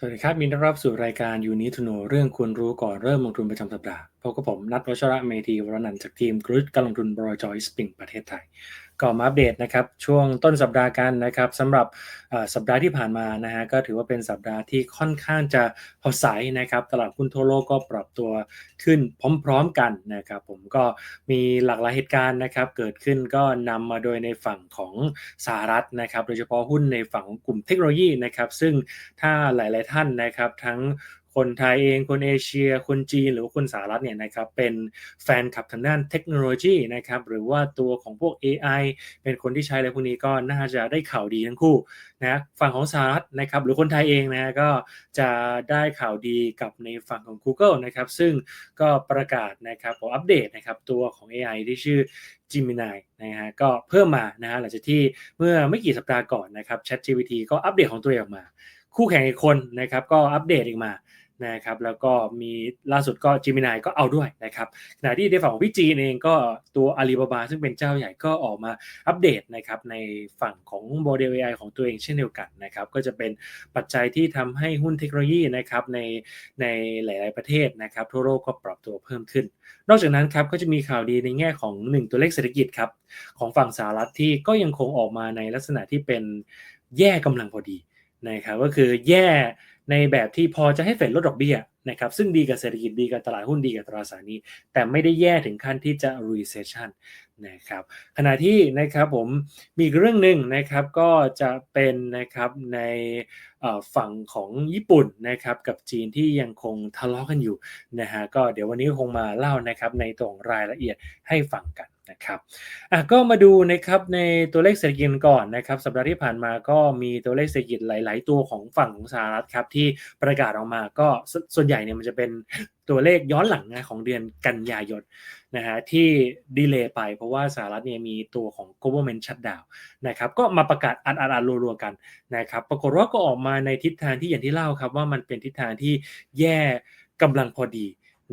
สวัสดีครับยินดีต้อนรับสู่รายการยูนิทูโนเรื่องควรรู้ก่อนเริ่มลงทุนประจำสัปดาห์พบกับผมนัทวชระเมธีวรนันท์จากทีมกรุ๊ปการลงทุนบรอยจอยสปริงประเทศไทย ก็มาอัปเดตนะครับ ช่วงต้นสัปดาห์กันนะครับสำหรับสัปดาห์ที่ผ่านมานะฮะก็ถือว่าเป็นสัปดาห์ที่ค่อนข้างจะพอใสนะครับ ตลาดหุ้นทั่วโลกก็ปรับตัวขึ้นพร้อมๆกันนะครับ ผมก็มีหลากหลายเหตุการณ์นะครับ เกิดขึ้นก็นำมาโดยในฝั่งของสหรัฐนะครับ โดยเฉพาะหุ้นในฝั่งของกลุ่มเทคโนโลยีนะครับ ซึ่งถ้าหลาย ๆท่านนะครับทั้ง คนไทยเองคนเอเชีย คนจีนหรือว่าคนสหรัฐเนี่ยนะครับเป็นแฟนคลับทางด้านเทคโนโลยีนะครับหรือว่าตัวของพวก AI เป็นคนที่ใช้อะไรพวกนี้ก็น่าจะได้ข่าวดีทั้งคู่นะฝั่งของสหรัฐนะครับหรือคนไทยเองนะก็จะได้ข่าวดีกับในฝั่งของ Google นะครับซึ่งก็ประกาศนะครับผมอัปเดตนะครับตัวของ AI ที่ชื่อ Gemini นะฮะก็เพิ่มมานะฮะหลังจากที่เมื่อไม่กี่สัปดาห์ก่อนนะครับ ChatGPT ก็อัปเดตของตัวเองออกมา คู่แข่งอีกคนนะครับก็อัปเดตอีกมา นะครับแล้วก็มีล่าสุดก็ Gemini ก็เอาด้วยนะครับขณะที่ในฝั่งของพี่จีนเองก็ตัว Alibaba ซึ่งเป็นเจ้าใหญ่ก็ออกมาอัปเดตนะครับในฝั่งของโมเดล AI ของตัวเองเช่นเดียวกันนะครับก็จะเป็นปัจจัยที่ทำให้หุ้นเทคโนโลยีนะครับในในหลาย ๆ ประเทศนะครับทั่วโลกก็ปรับตัวเพิ่มขึ้น นอกจากนั้นครับก็จะมีข่าวดีในแง่ของ 1 ตัวเลขเศรษฐกิจครับของฝั่งสหรัฐที่ก็ยังคงออกมาในลักษณะที่เป็นแย่กำลังพอดีนะครับก็คือแย่ ในแบบที่พอจะให้เฟดลดดอกเบี้ยนะครับซึ่งดีกับเศรษฐกิจดีกับตลาดหุ้นดีกับตราสารนี้ แต่ไม่ได้แย่ถึงขั้นที่จะ recession นะครับขณะที่นะครับผมมีเรื่องหนึ่งนะครับก็จะเป็นนะครับในฝั่งของญี่ปุ่นนะครับกับจีนที่ยังคงทะเลาะกันอยู่นะฮะก็เดี๋ยววันนี้คงมาเล่านะครับในตรงรายละเอียดให้ฟังกันนะครับอะก็มาดูนะครับในตัวเลขเศรษฐกิจก่อนนะครับสัปดาห์ที่ผ่านมาก็มีตัวเลขเศรษฐกิจหลาย ๆ ตัวของฝั่งของสหรัฐครับที่ประกาศออกมาก็ส่วนใหญ่เนี่ยมันจะเป็นตัวเลขย้อนหลังนะของเดือนกันยายนนะฮะที่ดีเลย์ไปเพราะว่าสหรัฐเนี่ยมีตัวของ government shutdown นะครับก็มาประกาศอัดอัดอัดรัวๆกันนะครับปรากฏว่าก็ออกมาในทิศทางที่อย่างที่เล่าครับว่ามันเป็นทิศทางที่แย่กำลังพอดี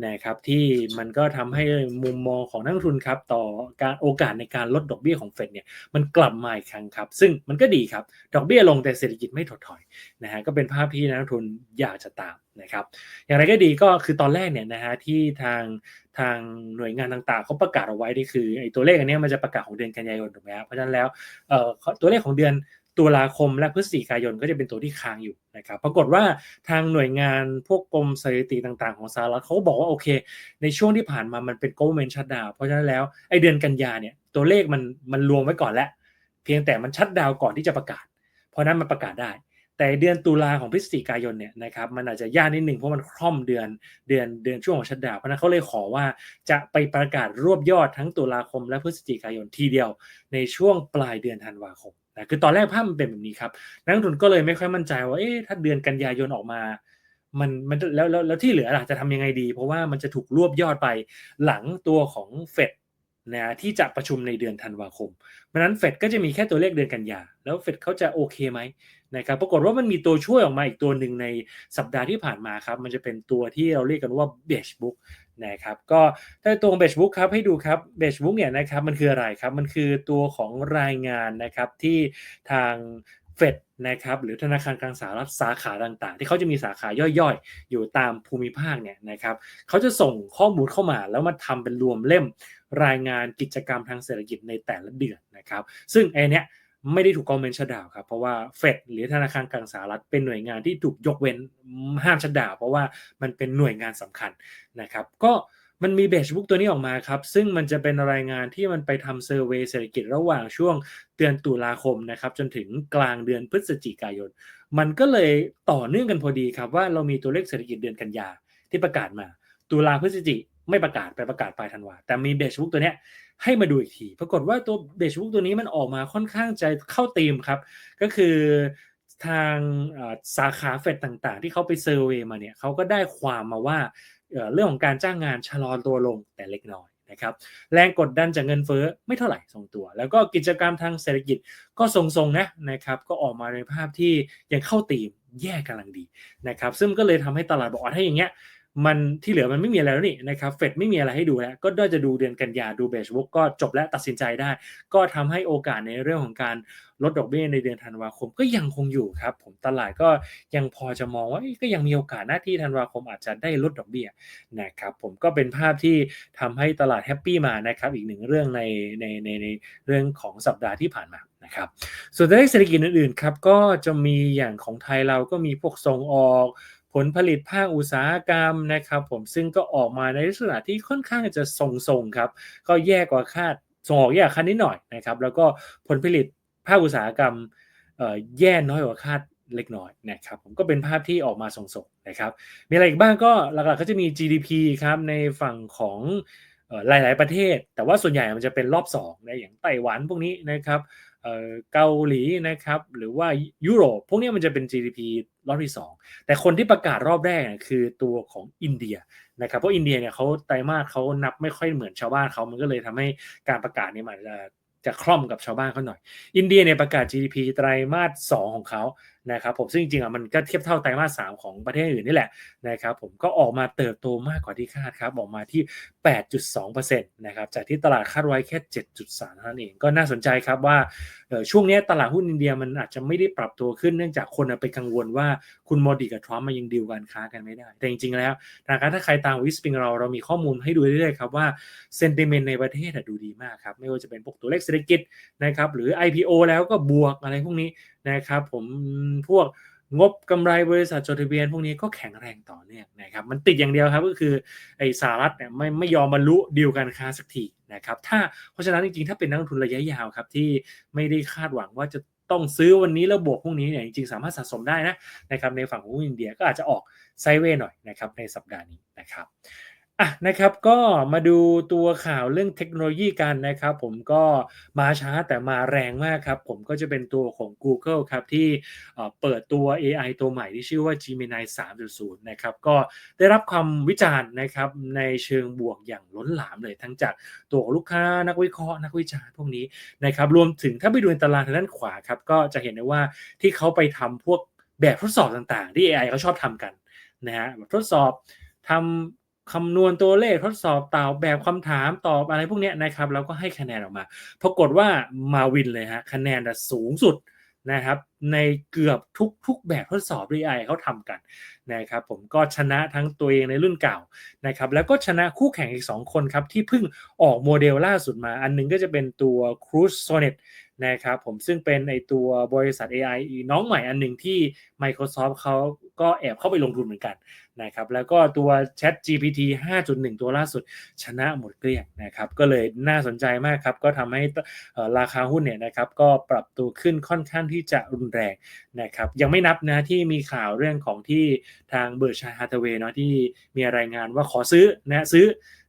นะครับที่มันก็ทำให้มุมมองของนักทุนครับต่อการโอกาสในการลดดอกเบี้ยของเฟดเนี่ยมันกลับมาอีกครั้งครับ ซึ่งมันก็ดีครับ ดอกเบี้ยลงแต่เศรษฐกิจไม่ถดถอยนะฮะก็เป็นภาพที่นักทุนอยากจะตามนะครับอย่างไรก็ดีก็คือตอนแรกเนี่ยนะฮะที่ทางทางหน่วยงานต่างๆเขาประกาศเอาไว้นี่คือไอ้ตัวเลขอันนี้มันจะประกาศของเดือนกันยายนถูกไหมครับเพราะฉะนั้นแล้วเอ่อตัวเลขของเดือน ตุลาคมและพฤศจิกายนก็จะเป็นตัวที่ค้างอยู่นะครับปรากฏว่าทางหน่วยงานพวกกรมสถิติต่างๆ ของสหรัฐเขาบอกว่าโอเค ในช่วงที่ผ่านมามันเป็น government shutdown เพราะฉะนั้นแล้วไอเดือนกันยาเนี่ยตัวเลขมันมันรวมไว้ก่อนแล้ว เพียงแต่มันชัดดาวก่อนที่จะประกาศ เพราะนั้นมันประกาศได้ แต่เดือนตุลาของพฤศจิกายนเนี่ยนะครับมันอาจจะยากนิดหนึ่งเพราะมันคล่อมเดือนเดือนเดือนช่วงของชัดดาวเพราะนั้นเขาเลยขอว่าจะไปประกาศรวบยอดทั้งตุลาคมและพฤศจิกายนทีเดียว ในช่วงปลายเดือนธันวาคม นะคือตอนแรกภาพมันเป็นแบบนี้ครับนักลงทุนก็เลยไม่ค่อยมั่นใจว่าเอ๊ะถ้าเดือนกันยายนออกมา มันมันแล้วแล้วแล้วที่เหลือล่ะจะทำยังไงดี เพราะว่ามันจะถูกรวบยอดไปหลังตัวของเฟดนะที่จะประชุมในเดือนธันวาคมเพราะนั้นเฟดก็จะมีแค่ตัวเลขเดือนกันยา แล้วเฟดเขาจะโอเคไหมนะครับปรากฏว่ามันมีตัวช่วยออกมาอีกตัวหนึ่งในสัปดาห์ที่ผ่านมาครับ มันจะเป็นตัวที่เราเรียกกันว่าเบชบุ๊ก นะครับก็ถ้าตัวเบชบุ๊กครับให้ดูครับเบชบุ๊กเนี่ยนะครับมันคืออะไรครับ มันคือตัวของรายงานนะครับที่ทางเฟดนะครับหรือธนาคารกลางสหรัฐสาขาต่างๆ ที่เขาจะมีสาขาย่อยๆ อยู่ตามภูมิภาคเนี่ยนะครับเขาจะส่งข้อมูลเข้ามาแล้วมาทำเป็นรวมเล่มรายงานกิจกรรมทางเศรษฐกิจในแต่ละเดือนนะครับ ซึ่งไอเนี้ย ไม่ได้ถูกกองเมนชัดดาวครับเพราะว่าเฟดหรือธนาคารกลางสหรัฐเป็นหน่วยงานที่ถูกยกเว้นห้ามชัดดาวเพราะว่ามันเป็นหน่วยงานสำคัญนะครับ ก็มันมีเบสบุ๊กตัวนี้ออกมาครับ ซึ่งมันจะเป็นรายงานที่มันไปทำเซอร์เวยเศรษฐกิจระหว่างช่วงเดือนตุลาคมนะครับ จนถึงกลางเดือนพฤศจิกายน มันก็เลยต่อเนื่องกันพอดีครับว่าเรามีตัวเลขเศรษฐกิจเดือนกันยาที่ประกาศมา ตุลาพฤศจิ ไม่ประกาศไปประกาศปลายธันวาแต่มีเบสบุ๊กตัวเนี้ยให้มาดูอีกที ปรากฏว่าตัวเบสบุ๊กตัวนี้มันออกมาค่อนข้างจะเข้าธีมครับ ก็คือทางสาขาเฟดต่างๆ ที่เขาไปเซอร์เวยมาเนี่ยเขาก็ได้ความมาว่าเรื่องของการจ้างงานชะลอตัวลงแต่เล็กน้อยนะครับแรงกดดันจากเงินเฟ้อไม่เท่าไหร่ทรงตัว แล้วก็กิจกรรมทางเศรษฐกิจก็ทรงๆนะนะครับก็ออกมาในภาพที่ยังเข้าตีมแย่กำลังดีนะครับซึ่งก็เลยทำให้ตลาดบอกว่าถ้าอย่างเงี้ย มันที่เหลือมันไม่มีอะไรแล้วนี่นะครับเฟดไม่มีอะไรให้ดูแล้ว ก็น่าจะดูเดือนกันยาดูเบสบุ๊กก็จบและตัดสินใจได้ ก็ทำให้โอกาสในเรื่องของการลดดอกเบี้ยในเดือนธันวาคมก็ยังคงอยู่ครับ ผมตลาดก็ยังพอจะมองว่าก็ยังมีโอกาสหน้าที่ธันวาคมอาจจะได้ลดดอกเบี้ยนะครับผมก็เป็นภาพที่ทำให้ตลาดแฮปปี้มานะครับอีกหนึ่งเรื่องในในในในเรื่องของสัปดาห์ที่ผ่านมานะครับส่วนตัวเลขเศรษฐกิจอื่นๆครับก็จะมีอย่างของไทยเราก็มีพวกส่งออก ผลผลิตภาคอุตสาหกรรมนะครับผมซึ่งก็ออกมาในลักษณะที่ค่อนข้างจะทรงๆครับ ก็แย่กว่าคาดส่งออกแย่กว่าคาดนิดหน่อยนะครับ แล้วก็ผลผลิตภาคอุตสาหกรรมแย่น้อยกว่าคาดเล็กน้อยนะครับผมก็เป็นภาพที่ออกมาส่งๆนะครับ มีอะไรอีกบ้างก็หลักๆก็จะมี GDP ครับในฝั่งของหลาย ๆประเทศ แต่ว่าส่วนใหญ่มันจะเป็นรอบ2นะอย่างไต้หวันพวกนี้นะครับเกาหลีนะครับหรือว่ายุโรปพวกนี้มันจะเป็น GDP รอบที่ 2 แต่คนที่ประกาศรอบแรกคือตัวของอินเดียนะครับเพราะอินเดียเนี่ยเขาไตรมาสเขานับไม่ค่อยเหมือนชาวบ้านเขามันก็เลยทำให้การประกาศนี้มันจะจะคล่อมกับชาวบ้านเขาหน่อย อินเดียเนี่ยประกาศ GDP ไตรมาส2ของเขา นะครับผมซึ่งจริงๆอะมันก็เทียบเท่าไตรมาส3ของประเทศอื่นนี่แหละนะครับผมก็ออกมาเติบโตมากกว่าที่คาดครับออกมาที่ 8.2%นะครับจากที่ตลาดคาดไว้แค่ 7.3เท่านั้นเองก็น่าสนใจครับว่าช่วงนี้ตลาดหุ้นอินเดียมันอาจจะไม่ได้ปรับตัวขึ้นเนื่องจากคนไปกังวลว่าคุณโมดีกับทรัมป์มายังดีลการค้ากันไม่ได้ แต่จริงๆแล้วนะครับถ้าใครตามวิสปิงเราเรามีข้อมูลให้ดูเรื่อยๆครับว่าเซนติเมนต์ในประเทศดูดีมากครับไม่ว่าจะเป็นพวกตัวเลขเศรษฐกิจนะครับหรือ IPO แล้วก็บวกอะไรพวกนี้ นะครับผมพวกงบกำไรบริษัทจดทะเบียนพวกนี้ก็แข็งแรงต่อเนื่องนะครับมันติดอย่างเดียวครับก็คือไอ้สหรัฐเนี่ยไม่ไม่ยอมบรรลุดีลการค้าสักทีนะครับถ้าเพราะฉะนั้นจริงๆ ถ้าเป็นนักลงทุนระยะยาวครับที่ไม่ได้คาดหวังว่าจะต้องซื้อวันนี้แล้วบวกพวกนี้เนี่ยจริงๆ สามารถสะสมได้นะนะครับในฝั่งของอินเดียก็อาจจะออกไซเวย์หน่อยนะครับในสัปดาห์นี้นะครับ อะนะครับก็มาดูตัวข่าวเรื่องเทคโนโลยีกันนะครับ ผมก็มาช้าแต่มาแรงมากครับ ผมก็จะเป็นตัวของ Google ครับ ที่เปิดตัว AI ตัวใหม่ที่ชื่อว่า Gemini 3.0 นะครับ ก็ได้รับความวิจารณ์นะครับในเชิงบวกอย่างล้นหลามเลยทั้งจากตัวลูกค้านักวิเคราะห์นักวิจารณ์พวกนี้นะครับรวมถึงถ้าไปดูในตารางทางด้านขวาครับก็จะเห็นได้ว่าที่เขาไปทำพวกแบบทดสอบต่างๆ ที่ AI เขาชอบทำกันนะฮะทดสอบทำ คำนวณตัวเลขทดสอบตอบแบบคำถามตอบอะไรพวกนี้นะครับแล้วก็ให้คะแนนออกมาปรากฏว่ามาวินเลยฮะคะแนนสูงสุดนะครับในเกือบทุกๆแบบทดสอบรีไอเขาทำกันนะครับผมก็ชนะทั้งตัวเองในรุ่นเก่านะครับแล้วก็ชนะคู่แข่งอีก 2 คนครับที่เพิ่งออกโมเดลล่าสุดมาอันนึงก็จะเป็นตัว Cruise Sonnet นะครับผมซึ่งเป็นในตัวบริษัท AI น้องใหม่อันหนึ่งที่ Microsoft เขาก็แอบเข้าไปลงทุนเหมือนกันนะครับแล้วก็ตัว Chat GPT 5.1 ตัวล่าสุดชนะหมดเกลี้ยงนะครับก็เลยน่าสนใจมากครับก็ทำให้ราคาหุ้นเนี่ยนะครับก็ปรับตัวขึ้นค่อนข้างที่จะรุนแรงนะครับยังไม่นับนะที่มีข่าวเรื่องของที่ทางเบอร์ชาฮาร์ทเวย์เนาะที่มีรายงานว่าขอซื้อนะซื้อ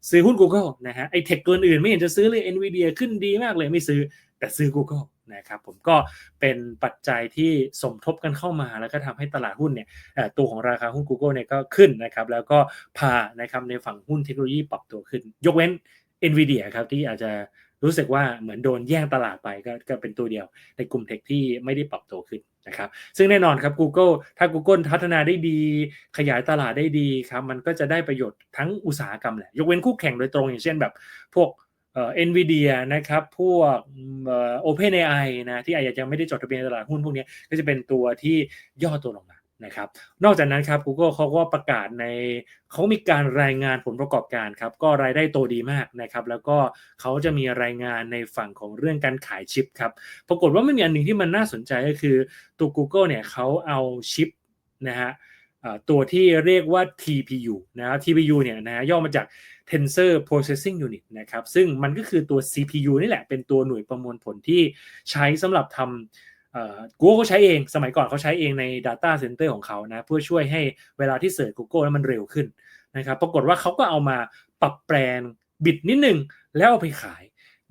ซื้อหุ้น Google นะฮะไอเทคตัวอื่นไม่เห็นจะซื้อเลย NVIDIA ขึ้นดีมากเลยไม่ซื้อ แต่ซื้อ Google นะครับผมก็เป็นปัจจัยที่สมทบกันเข้ามาแล้วก็ทำให้ตลาดหุ้นเนี่ยตัวของราคาหุ้น Google เนี่ยก็ขึ้นนะครับแล้วก็พานะครับในฝั่งหุ้นเทคโนโลยีปรับตัวขึ้น ยกเว้น NVIDIA ครับที่อาจจะรู้สึกว่าเหมือนโดนแย่งตลาดไปก็ก็เป็นตัวเดียว ในกลุ่มเทคที่ไม่ได้ปรับตัวขึ้นนะครับซึ่งแน่นอนครับ Google ถ้า Google พัฒนาได้ดี ขยายตลาดได้ดีครับมันก็จะได้ประโยชน์ทั้งอุตสาหกรรมแหละยกเว้นคู่แข่งโดยตรงอย่างเช่นแบบพวก เอ็นวีเดียนะครับ พวกโอเพนเอไอนะที่อาจจะยังไม่ได้จดทะเบียนตลาดหุ้นพวกนี้ก็จะเป็นตัวที่ย่อตัวลงมานะครับ นอกจากนั้นครับ Google เขาก็ประกาศในเขามีการรายงานผลประกอบการครับ ก็รายได้โตดีมากนะครับ แล้วก็เขาจะมีรายงานในฝั่งของเรื่องการขายชิปครับ ปรากฏว่าไม่มีอันหนึ่งที่มันน่าสนใจก็คือตัว Google เนี่ยเขาเอาชิปนะฮะ ตัวที่เรียกว่า TPU นะครับ TPU เนี่ยนะย่อมาจาก Tensor Processing Unit นะครับ ซึ่งมันก็คือตัว CPU นี่แหละ เป็นตัวหน่วยประมวลผลที่ใช้สำหรับทำ Google เขาใช้เองสมัยก่อนเขาใช้เองใน Data Center ของเขานะเพื่อช่วยให้เวลาที่เสิร์ช Google แล้วมันเร็วขึ้นนะครับปรากฏว่าเขาก็เอามาปรับแปลงบิดนิดนึงแล้วเอาไปขาย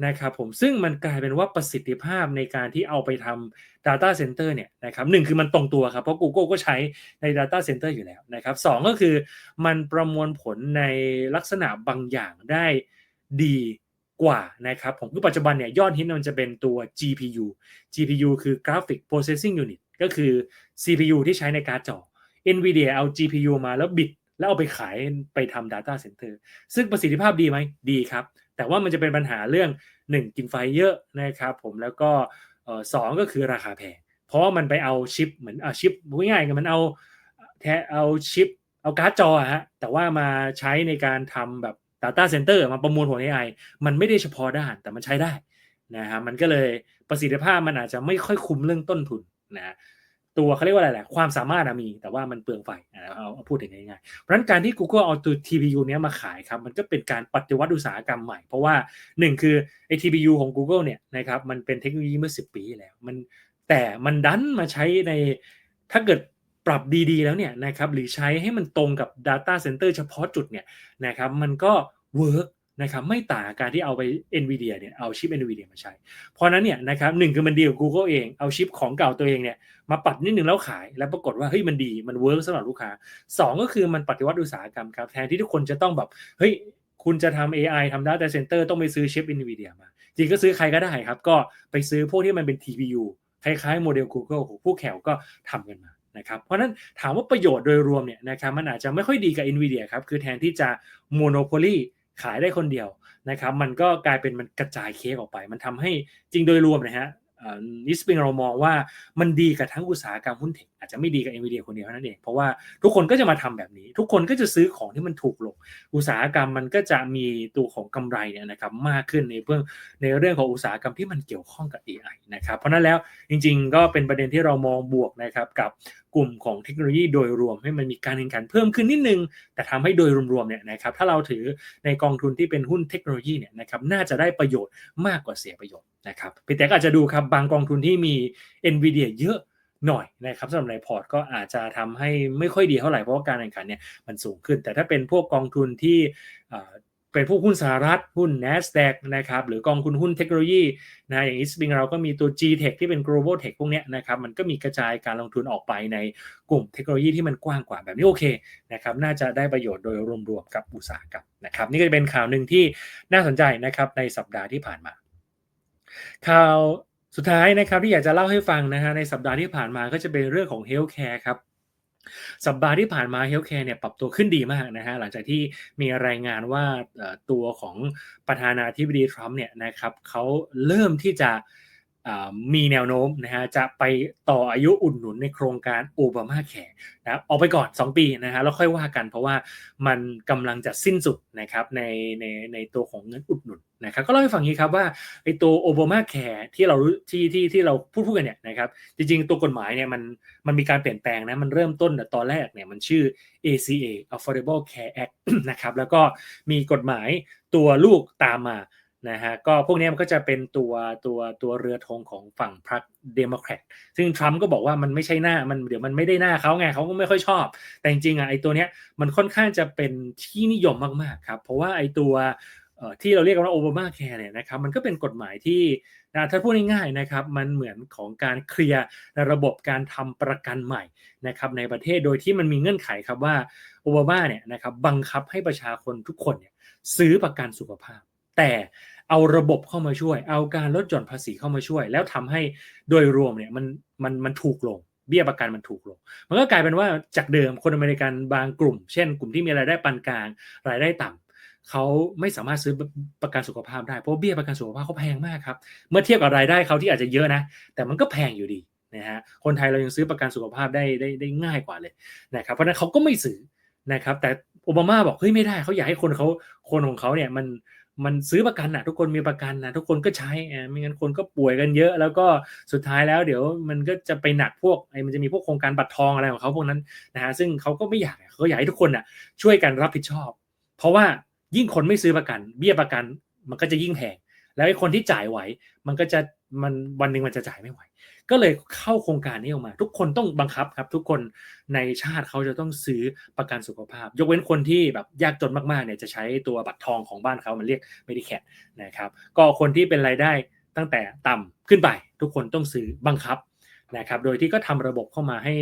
นะครับผมซึ่งมันกลายเป็นว่าประสิทธิภาพในการที่เอาไปทำ Data Center เนี่ยนะครับหนึ่งคือมันตรงตัวครับ เพราะ Google ก็ใช้ใน Data Center อยู่แล้วนะครับสก็คือมันประมวลผลในลักษณะบางอย่างได้ดีกว่านะครับผมคือปัจจุบันเนี่ยยอดฮิตมันจะเป็นตัว GPU GPU คือ Graphic Processing Unit ก็คือ CPU ที่ใช้ในการ์ดจอ NVIDIA เอา GPU มาแล้วบิดแล้วเอาไปขายไปทำ Data Center ซึ่งประสิทธิภาพดีไหมดีครับ แต่ว่ามันจะเป็นปัญหาเรื่อง 1 กินไฟเยอะนะครับผมแล้วก็สองก็คือราคาแพง เพราะมันไปเอาชิปเหมือนเอาชิปง่ายๆกันมันเอาแทเอาชิปเอาการ์ดจอฮะแต่ว่ามาใช้ในการทำแบบ Data Center มาประมวลผล AI มันไม่ได้เฉพาะด้านแต่มันใช้ได้นะฮะมันก็เลยประสิทธิภาพมันอาจจะไม่ค่อยคุ้มเรื่องต้นทุนนะ ตัวเขาเรียกว่าอะไรแหละความสามารถมี แต่ว่ามันเปลืองไฟเอาพูดถึงง่ายๆเพราะฉะนั้นการที่ Google เอาตัว TPU เนี้ยมาขายครับ มันก็เป็นการปฏิวัติอุตสาหกรรมใหม่ เพราะว่า1คือไอ้ TPU ของ Google เนี่ยนะครับมันเป็นเทคโนโลยีเมื่อ 10 ปีแล้วมันแต่มันดันมาใช้ในถ้าเกิดปรับดีๆ แล้วเนี่ยนะครับหรือใช้ให้มันตรงกับ Data Center เฉพาะจุดเนี่ยนะครับมันก็เวิร์ก นะครับไม่ต่างการที่เอาไป NVIDIA เนี่ยเอาชิป NVIDIA มาใช้ เพราะนั้นเนี่ยนะครับหนึ่งคือมันดีกับ Google เองเอาชิปของเก่าตัวเองเนี่ยมาปัดนิดนึงแล้วขาย แล้วปรากฏว่าเฮ้ยมันดีมันเวิร์กสำหรับลูกค้า 2 ก็คือมันปฏิวัติอุตสาหกรรมครับแทนที่ทุกคนจะต้องแบบเฮ้ยคุณจะทำ AI ทำ Data Center ต้องไปซื้อชิป NVIDIA มา จริงก็ซื้อใครก็ได้ครับ ก็ไปซื้อพวกที่มันเป็น TPU คล้ายๆโมเดล Google ของผู้แข่งก็ทำกันมานะครับเพราะนั้นถามว่าประโยชน์โดยรวมเนี่ยนะครับมันอาจจะไม่ค่อยดีกับ NVIDIA ครับคือแทนที่จะโมโนโพลี ขายได้คนเดียวนะครับ มันก็กลายเป็นมันกระจายเค้กออกไป มันทำให้จริงโดยรวมนะฮะนิสปิงเรามองว่ามันดีกับทั้งอุตสาหกรรมหุ้นเทคอาจจะไม่ดีกับ NVIDIA คนเดียวนั่นเอง เพราะว่าทุกคนก็จะมาทำแบบนี้ ทุกคนก็จะซื้อของที่มันถูกลง อุตสาหกรรมมันก็จะมีตัวของกำไรเนี่ยนะครับมากขึ้นในเรื่องในเรื่องของอุตสาหกรรมที่มันเกี่ยวข้องกับ AI นะครับเพราะนั้นแล้วจริง ๆ ก็เป็นประเด็นที่เรามองบวกนะครับกับกลุ่มของเทคโนโลยีโดยรวมให้มันมีการแข่งขันเพิ่มขึ้นนิดนึง แต่ทำให้โดยรวมๆเนี่ยนะครับถ้าเราถือในกองทุนที่เป็นหุ้นเทคโนโลยีเนี่ยนะครับน่าจะได้ประโยชน์มากกว่าเสียประโยชน์นะครับพี่แต่อาจจะดูครับบางกองทุนที่มี NVIDIA เยอะ หน่อยนะครับสำหรับในพอร์ตก็อาจจะทำให้ไม่ค่อยดีเท่าไหร่เพราะว่าการแข่งขันเนี่ยมันสูงขึ้น แต่ถ้าเป็นพวกกองทุนที่เป็นพวกหุ้นสหรัฐหุ้น NASDAQ นะครับหรือกองทุนหุ้นเทคโนโลยีนะอย่างอีสบิงเราก็มีตัว G-Tech ที่เป็น global tech พวกนี้นะครับมันก็มีกระจายการลงทุนออกไปในกลุ่มเทคโนโลยีที่มันกว้างกว่าแบบนี้โอเคนะครับน่าจะได้ประโยชน์โดยรวมๆกับอุตสาหกรรมนะครับนี่ก็จะเป็นข่าวหนึ่งที่น่าสนใจนะครับในสัปดาห์ที่ผ่านมา ข่าว สุดท้ายนะครับที่อยากจะเล่าให้ฟังนะฮะในสัปดาห์ที่ผ่านมาก็จะเป็นเรื่องของเฮลท์แคร์ครับสัปดาห์ที่ผ่านมาเฮลท์แคร์เนี่ยปรับตัวขึ้นดีมากนะฮะหลังจากที่มีรายงานว่าตัวของประธานาธิบดีทรัมป์เนี่ยนะครับเขาเริ่มที่จะ มีแนวโน้มนะฮะจะไปต่ออายุอุดหนุนในโครงการโอบามาแคร์นะออกไปก่อน 2 ปีนะฮะแล้วค่อยว่ากัน เพราะว่ามันกำลังจะสิ้นสุดนะครับในในในตัวของเงินอุดหนุนนะครับก็เล่าให้ฟังนี้ครับว่าไอตัวโอบามาแคร์ที่เราที่ที่ที่เราพูดพูดกันเนี่ยนะครับจริงๆตัวกฎหมายเนี่ยมันมันมีการเปลี่ยนแปลงนะมันเริ่มต้นตอนแรกเนี่ยมันชื่อ ACA Affordable Care Act นะครับแล้วก็มีกฎหมายตัวลูกตามมา นะฮะก็พวกนี้มันก็จะเป็นตัวตัวตัวเรือธงของฝั่งพรรคเดโมแครตซึ่งทรัมป์ก็บอกว่ามันไม่ใช่หน้ามันเดี๋ยวมันไม่ได้หน้าเขาไงเขาก็ไม่ค่อยชอบ แต่จริงๆอะไอตัวเนี้ยมันค่อนข้างจะเป็นที่นิยมมากๆครับ เพราะว่าไอตัวที่เราเรียกว่าโอบามาแคร์เนี่ยนะครับมันก็เป็นกฎหมายที่นะถ้าพูดง่ายๆนะครับมันเหมือนของการเคลียร์ระบบการทำประกันใหม่นะครับในประเทศโดยที่มันมีเงื่อนไขครับว่าโอบามาเนี่ยนะครับบังคับให้ประชาชนทุกคนเนี่ยซื้อประกันสุขภาพ แต่ เอาระบบเข้ามาช่วย เอาการลดหย่อนภาษีเข้ามาช่วย แล้วทำให้โดยรวมเนี่ยมันมันมันถูกลง เบี้ยประกันมันถูกลง มันก็กลายเป็นว่าจากเดิมคนอเมริกันบางกลุ่ม เช่น กลุ่มที่มีรายได้ปานกลางรายได้ต่ำเขาไม่สามารถซื้อประกันสุขภาพได้เพราะเบี้ยประกันสุขภาพเขาแพงมากครับเมื่อเทียบกับรายได้เขาที่อาจจะเยอะนะ แต่มันก็แพงอยู่ดีนะฮะคนไทยเรายังซื้อประกันสุขภาพได้ได้ได้ง่ายกว่าเลยนะครับเพราะนั้นเขาก็ไม่ซื้อนะครับแต่โอบามาบอกเฮ้ยไม่ได้เขาอยากให้คนเขาคนของเขาเนี่ยมัน มันซื้อประกันนะทุกคนมีประกันนะทุกคนก็ใช้ไม่งั้นคนก็ป่วยกันเยอะ แล้วก็สุดท้ายแล้วเดี๋ยวมันก็จะไปหนักพวกไอ้มันจะมีพวกโครงการบัตรทองอะไรของเขาพวกนั้นนะฮะซึ่งเขาก็ไม่อยากเขาอยากให้ทุกคนอะช่วยกันรับผิดชอบ เพราะว่ายิ่งคนไม่ซื้อประกัน เบี้ยประกันมันก็จะยิ่งแพงแล้วไอ้คนที่จ่ายไหว มันก็จะมันวันหนึ่งมันจะจ่ายไม่ไหว ก็เลยเข้าโครงการนี้ออกมา ทุกคนต้องบังคับครับ ทุกคนในชาติเขาจะต้องซื้อประกันสุขภาพ ยกเว้นคนที่แบบยากจนมากๆเนี่ยจะใช้ตัวบัตรทองของบ้านเขามันเรียกไม่ได้แคนะครับก็คนที่เป็นรายได้ตั้งแต่ต่ำขึ้นไป ทุกคนต้องซื้อบังคับนะครับโดยที่ก็ทำระบบเข้ามาให้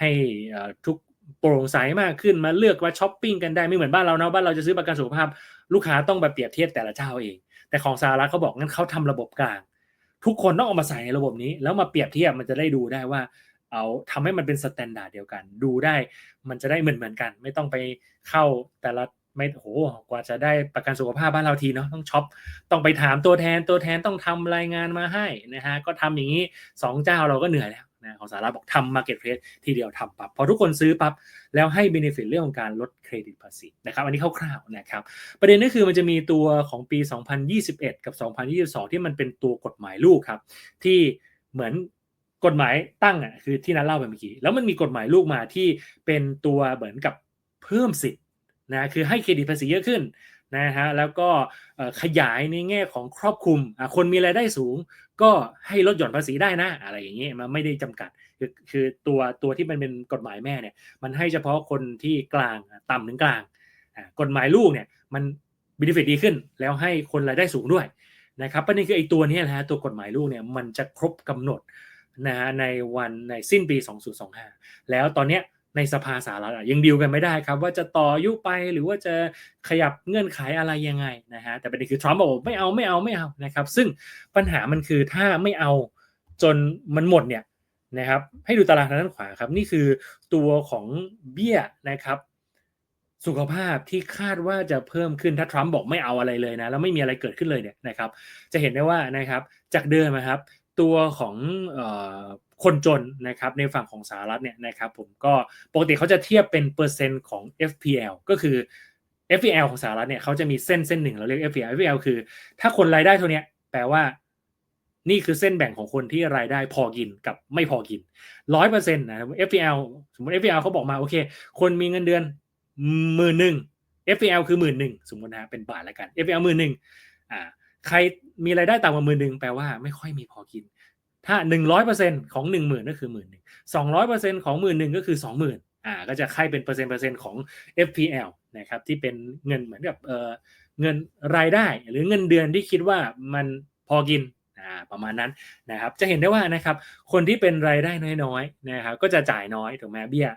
ให้ทุกโปร่งใสมากขึ้นมาเลือกว่าช้อปปิ้งกันได้ไม่เหมือนบ้านเราเนาะบ้านเราจะซื้อประกันสุขภาพ ลูกค้าต้องไปเปรียบเทียบแต่ละเจ้าเอง แต่ของสหรัฐเขาบอกงั้นเขาทำระบบกลาง ทุกคนต้องเอามาใส่ในระบบนี้ แล้วมาเปรียบเทียบมันจะได้ดูได้ว่า เอาทำให้มันเป็นสแตนดาร์ดเดียวกัน ดูได้มันจะได้เหมือนเหมือนกัน ไม่ต้องไปเข้าแต่ละไม่โหกว่าจะได้ประกันสุขภาพบ้านเราทีเนาะต้องช็อปต้องไปถามตัวแทนตัวแทนต้องทำรายงานมาให้นะฮะก็ทำอย่างนี้สองเจ้าเราก็เหนื่อยแล้ว นะของสาระบอกทำมาเก็ตเพลสทีเดียวทำปับ๊บพอทุกคนซื้อปั๊บแล้วให้เบนฟิตเรื่องของการลดเครดิตภาษีนะครับอันนี้คร่าวๆนะครับประเด็นก็คือมันจะมีตัวของปี 2021 กับ 2022 ที่มันเป็นตัวกฎหมายลูกครับที่เหมือนกฎหมายตั้งอะคือที่นัดเล่าไปเมื่อกี้แล้วมันมีกฎหมายลูกมาที่เป็นตัวเหมือนกับเพิ่มสิทธิ์นะคือให้เครดิตภาษีเยอะขึ้น นะฮะแล้วก็ขยายในแง่ของครอบคลุมคนมีรายได้สูง ก็ให้ลดหย่อนภาษีได้นะอะไรอย่างเงี้ยมันไม่ได้จำกัดคือคือตัวตัวที่มันเป็นกฎหมายแม่เนี่ยมันให้เฉพาะคนที่กลางต่ำถึงกลางกฎหมายลูกเนี่ยมันบินฟิตดีขึ้น แล้วให้คนรายได้สูงด้วยนะครับประเด็นคือไอ้ตัวนี้นะฮะตัวกฎหมายลูกเนี่ยมันจะครบกำหนดนะฮะในวันในสิ้นปี 2025 แล้วตอนเนี้ย ในสภาสารัฐยังดีลกันไม่ได้ครับ ว่าจะต่อยุไปหรือว่าจะขยับเงื่อนไขอะไรยังไงนะฮะแต่ประเด็นคือทรัมป์บอกไม่เอาไม่เอาไม่เอานะครับ ซึ่งปัญหามันคือถ้าไม่เอาจนมันหมดเนี่ยนะครับให้ดูตารางทางด้านขวาครับ นี่คือตัวของเบี้ยนะครับ สุขภาพที่คาดว่าจะเพิ่มขึ้นถ้าทรัมป์บอกไม่เอาอะไรเลยนะแล้วไม่มีอะไรเกิดขึ้นเลยเนี่ยนะครับ จะเห็นได้ว่านะครับจากเดิมนะครับ ตัวของ คนจนนะครับในฝั่งของสหรัฐเนี่ยนะครับผมก็ปกติเขาจะเทียบเป็นเปอร์เซ็นต์ของ FPL ก็คือ FPL ของสหรัฐเนี่ยเขาจะมีเส้นเส้นหนึ่งเราเรียก FPL FPL คือ ถ้าคนรายได้เท่านี้แปลว่านี่คือเส้นแบ่งของคนที่รายได้พอกินกับไม่พอกินร้อยเปอร์เซ็นต์นะ FPL สมมติ FPL เขาบอกมาโอเค คนมีเงินเดือนหมื่นหนึ่ง FPL คือหมื่นหนึ่งสมมตินะเป็นบาทล้วกัน FPL หมื่นหนึ่งอ่าใครมีรายได้ต่ำกว่าหมื่นหนึ่งแปลว่าไม่ค่อยมีพอกิน ถ้าหนึ่งร้อยเปอร์เซ็นของหนึ่งหมื่นก็คือหมื่นหนึ่งสองร้อยเปอร์เซ็นของหมื่นหนึ่งก็คือสองหมื่นอ่าก็จะค่ายเป็นเปอร์เซ็นต์เปอร์เซ็นต์ของ FPL นะครับที่เป็นเงินเหมือนกับเออเงินรายได้หรือเงินเดือนที่คิดว่ามันพอกินอ่าประมาณนั้นนะครับจะเห็นได้ว่านะครับคนที่เป็นรายได้น้อยๆนะครับก็จะจ่ายน้อยถูกไหมเบี้ย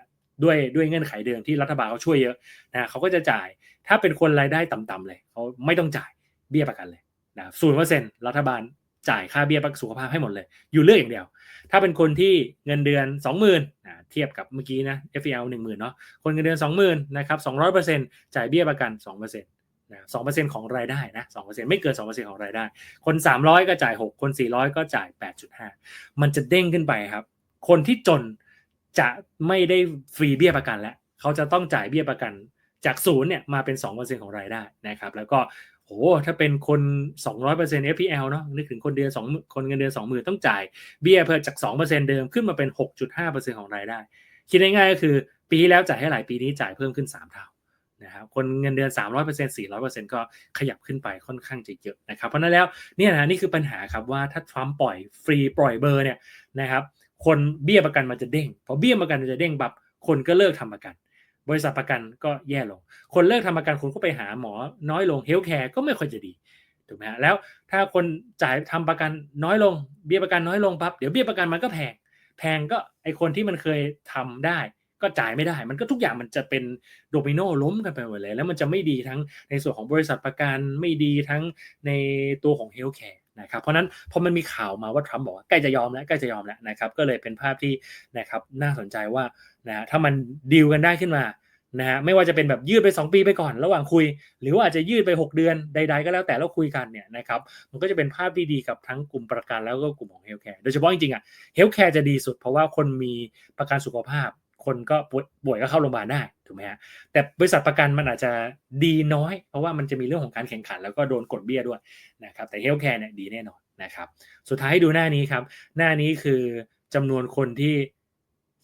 ด้วยด้วยเงื่อนไขเดิมที่รัฐบาลเขาช่วยเยอะนะเขาก็จะจ่ายถ้าเป็นคนรายได้ต่ำๆเลยเขาไม่ต้องจ่ายเบี้ยประกันเลยนะศูนย์เปอร์เซ็นต์รัฐบาล จ่ายค่าเบี้ยประกันสุขภาพให้หมดเลย อยู่เรื่องอย่างเดียว ถ้าเป็นคนที่เงินเดือน 20,000นะเทียบกับเมื่อกี้นะ FPL 10,000เนาะคนเงินเดือน 20,000นะครับ200%จ่ายเบี้ยประกัน2%นะ2%ของรายได้นะ2%ไม่เกิน2%ของรายได้ คน300ก็จ่าย6คน400ก็จ่าย8.5มันจะเด้งขึ้นไปครับ คนที่จนจะไม่ได้ฟรีเบี้ยประกันแล้ว เขาจะต้องจ่ายเบี้ยประกันจากศูนย์เนี่ยมาเป็น2%ของรายได้นะครับ แล้วก็ โหถ้าเป็นคน 200% FPL เนาะนึกถึงคนเดือนสองคนเงินเดือน 20,000 ต้องจ่ายเบี้ยเพิ่มจาก 2%เดิมขึ้นมาเป็น 6.5%ของรายได้ คิดง่ายๆก็คือ ปีที่แล้วจ่ายให้หลายปีนี้จ่ายเพิ่มขึ้น 3 เท่านะครับคนเงินเดือน 300% 400%ก็ขยับขึ้นไปค่อนข้างจะเยอะนะครับ เพราะนั้นแล้วเนี่ยนะนี่คือปัญหาครับว่าถ้าทรัมป์ปล่อยฟรีปล่อยเบอร์เนี่ยนะครับคนเบี้ยประกันมันจะเด้งพอเบี้ยประกันมันจะเด้งบับคนก็เลิกทำประกัน บริษัทประกันก็แย่ลง คนเลิกทำประกันคนก็ไปหาหมอน้อยลงเฮลท์แคร์ก็ไม่ค่อยจะดีถูกไหมฮะแล้วถ้าคนจ่ายทำประกันน้อยลง เบี้ยประกันน้อยลงปั๊บเดี๋ยวเบี้ยประกันมันก็แพง แพงก็ไอคนที่มันเคยทำได้ ก็จ่ายไม่ได้ มันก็ทุกอย่างมันจะเป็นโดมิโนล้มกันไปหมดเลย แล้วมันจะไม่ดีทั้งในส่วนของบริษัทประกันไม่ดีทั้งในตัวของเฮลท์แคร์ นะครับเพราะนั้นพอมันมีข่าวมาว่าทรัมป์บอกว่าใกล้จะยอมแล้วใกล้จะยอมแล้วนะครับก็เลยเป็นภาพที่นะครับน่าสนใจว่านะถ้ามันดีลกันได้ขึ้นมานะฮะไม่ว่าจะเป็นแบบยืดไป 2 ปีไปก่อนระหว่างคุย หรือว่าอาจจะยืดไป 6 เดือนใด ๆ ก็แล้วแต่เราคุยกันเนี่ยนะครับมันก็จะเป็นภาพที่ดีกับทั้งกลุ่มประกันแล้วก็กลุ่มของเฮลท์แคร์โดยเฉพาะจริงๆอะเฮลท์แคร์จะดีสุดเพราะว่าคนมีประกันสุขภาพ คนก็ป่วยก็เข้าโรงพยาบาลได้ถูกไหมฮะแต่บริษัทประกันมันอาจจะดีน้อย เพราะว่ามันจะมีเรื่องของการแข่งขัน แล้วก็โดนกดเบี้ยด้วยนะครับแต่เฮลท์แคร์เนี่ยดีแน่นอนนะครับสุดท้ายให้ดูหน้านี้ครับหน้านี้คือจำนวนคนที่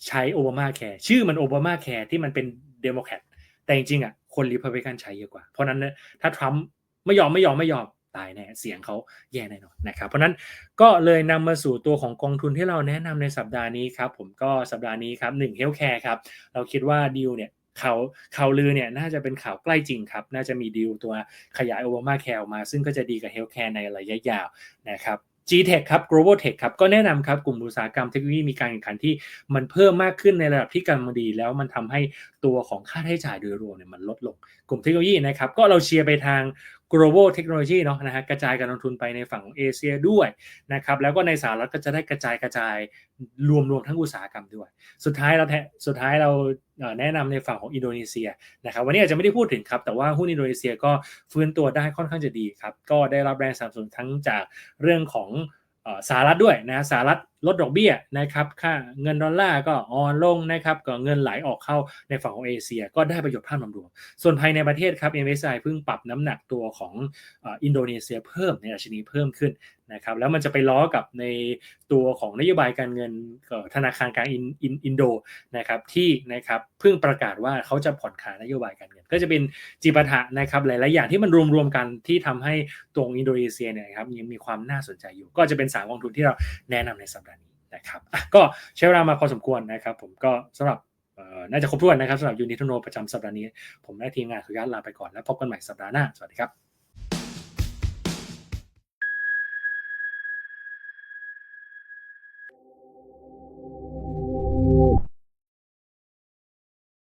ใช้โอบามาแคร์ชื่อมันโอบามาแคร์ที่มันเป็นเดโมแครตแต่จริงๆอะคนริพับลิกันใช้เยอะกว่า เพราะนั้นถ้าทรัมป์ไม่ยอมไม่ยอมไม่ยอม ตายแน่เสียงเขาแย่แน่นอนนะครับ เพราะนั้นก็เลยนำมาสู่ตัวของกองทุนที่เราแนะนำในสัปดาห์นี้ครับผมก็สัปดาห์นี้ครับหนึ่งเฮลท์แคร์ครับเราคิดว่าดีลเนี่ยข่าวข่าวลือเนี่ยน่าจะเป็นข่าวใกล้จริงครับ น่าจะมีดีลตัวขยายโอบามาแคร์มา ซึ่งก็จะดีกับเฮลท์แคร์ในระยะยาวนะครับ G-Tech ครับ Global Tech ครับ ก็แนะนำครับ กลุ่มอุตสาหกรรมเทคโนโลยีมีการแข่งขันที่มันเพิ่มมากขึ้นในระดับที่กำลังดี แล้วมันทำให้ตัวของค่าใช้จ่ายโดยรวมเนี่ยมันลดลง กลุ่มเทคโนโลยีนะครับ ก็เราเชียร์ไปทาง global technology เนาะนะฮะกระจายการลงทุนไปในฝั่งของเอเชียด้วยนะครับแล้วก็ในสหรัฐก็จะได้กระจายกระจายรวมรวมทั้งอุตสาหกรรมด้วย สุดท้ายเราแทสุดท้ายเราแนะนำในฝั่งของอินโดนีเซียนะครับวันนี้อาจจะไม่ได้พูดถึงครับ แต่ว่าหุ้นอินโดนีเซียก็ฟื้นตัวได้ค่อนข้างจะดีครับก็ได้รับแรงสนับสนุนทั้งจากเรื่องของสหรัฐด้วยนะสหรัฐ ลดดอกเบี้ยนะครับค่าเงินดอลลาร์ก็อ่อนลงนะครับก็เงินไหลออกเข้าในฝั่งของเอเชีย ก็ได้ประโยชน์ภาพรวมๆส่วนภายในประเทศครับ MSCI เพิ่งปรับน้ำหนักตัวของอินโดนีเซียเพิ่มในดัชนีเพิ่มขึ้นนะครับแล้วมันจะไปล้อกับในตัวของนโยบายการเงินธนาคารกลางอินอินโดนะครับที่นะครับเพิ่งประกาศว่าเขาจะผ่อนคลายนโยบายการเงิน ก็จะเป็นจีปาถะนะครับหลาย ๆ อย่างที่มันรวม ๆ กันที่ทำให้ตัวของอินโดนีเซียเนี่ยครับยังมีความน่าสนใจอยู่ ก็จะเป็นสามกองทุนที่เราแนะนำในสัปดาห์ นะครับอะก็ใช้เวลามาพอสมควรนะครับ ผมก็สำหรับน่าจะครบถ้วนนะครับสำหรับยูนิทโนประจำสัปดาห์นี้ ผมและทีมงานขออนุญาตลาไปก่อนแล้วพบกันใหม่สัปดาห์หน้า สวัสดีครับ